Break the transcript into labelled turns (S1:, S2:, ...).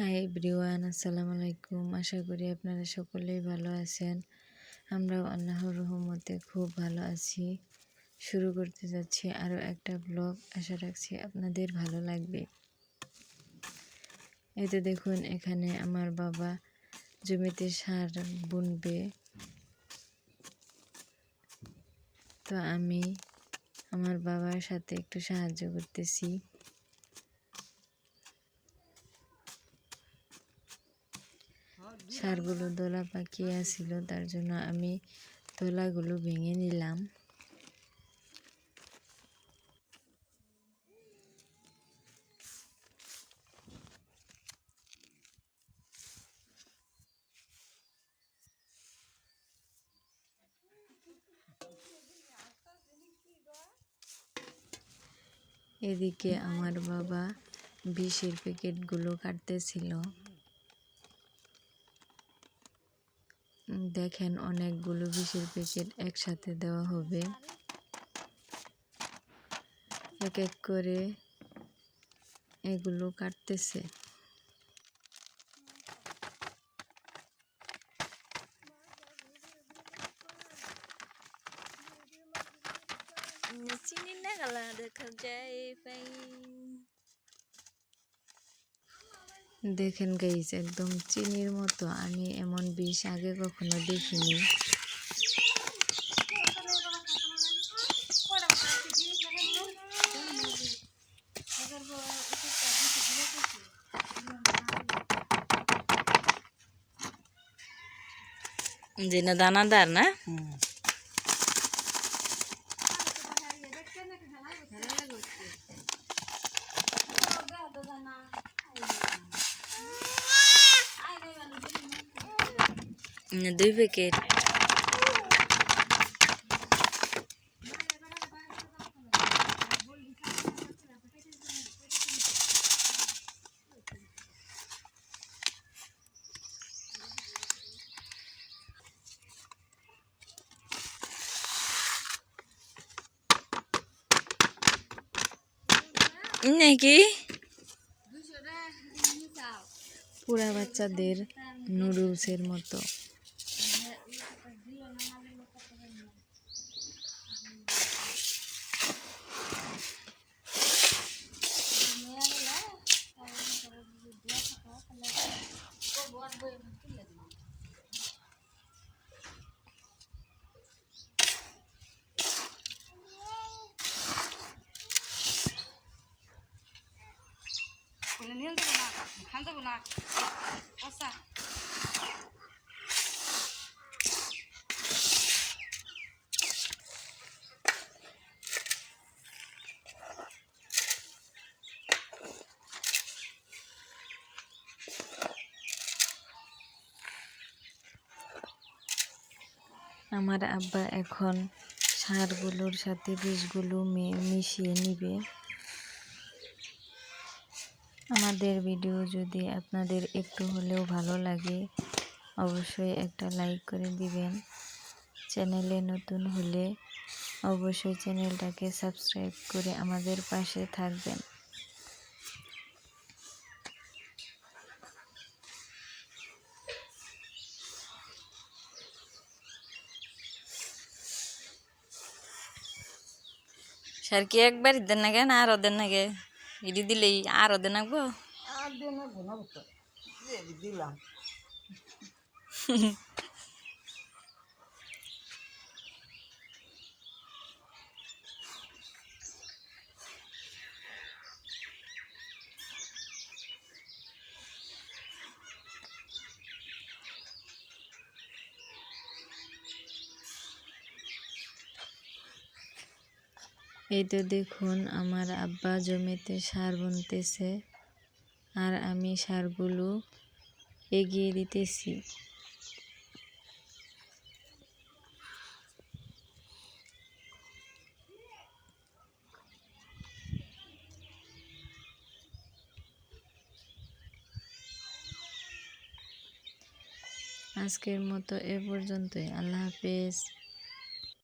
S1: Hi everyone আসসালামু আলাইকুম আশা করি আপনারা সকলেই ভালো আছেন। আমরাও আল্লাহর রহমতে খুব ভালো আছি। শুরু করতে যাচ্ছি আরও একটা ব্লগ আশা রাখছি আপনাদের ভালো লাগবে। এই তো দেখুন, এখানে আমার বাবা জমিতে সার বুনবে। তো আমি আমার বাবার সাথে একটু সাহায্য করতেছি। সারগুলো দোলা পাকিয়ে আসছিল তার জন্য আমি দোলাগুলো ভেঙে নিলাম। এদিকে আমার বাবা বিষের প্যাকেটগুলো কাটতেছিল। দেখেন অনেকগুলো বিষের প্যাকেট একসাথে দেওয়া হবে। এক এক করে এগুলো কাটতেছে।
S2: চিনি না গালা যায় পাই
S1: দেখেন গাইস একদম চিনির মতো। আমি এমন বিষ আগে কখনো দেখিনি।
S2: যেটা দানাদার না? দুই
S1: প্যাকেট
S2: নাকি
S1: পুরা বাচ্চাদের
S3: নুডলসের
S1: মতো।
S3: 不能拎这个拿，你看这个 tuh,
S1: আমার আব্বা এখন সারগুলোর সাথে বীজগুলো মিশিয়ে নিবে। আমাদের ভিডিও যদি আপনাদের একটু হলেও ভালো লাগে, অবশ্যই একটা লাইক করে দিবেন। চ্যানেলে নতুন হলে অবশ্যই চ্যানেলটাকে সাবস্ক্রাইব করে আমাদের পাশে থাকবেন।
S2: স্যার কি একবার দেন নাগে না আর দেন নাগে? ইডি দিলেই আরও দেন না
S4: দিলাম।
S1: এই তো দেখুন, আমার আব্বা জমিতে সার বুনতেছে আর আমি সারগুলো এগিয়ে দিতেছি। আজকের মতো এ পর্যন্তই। আল্লাহ হাফেজ।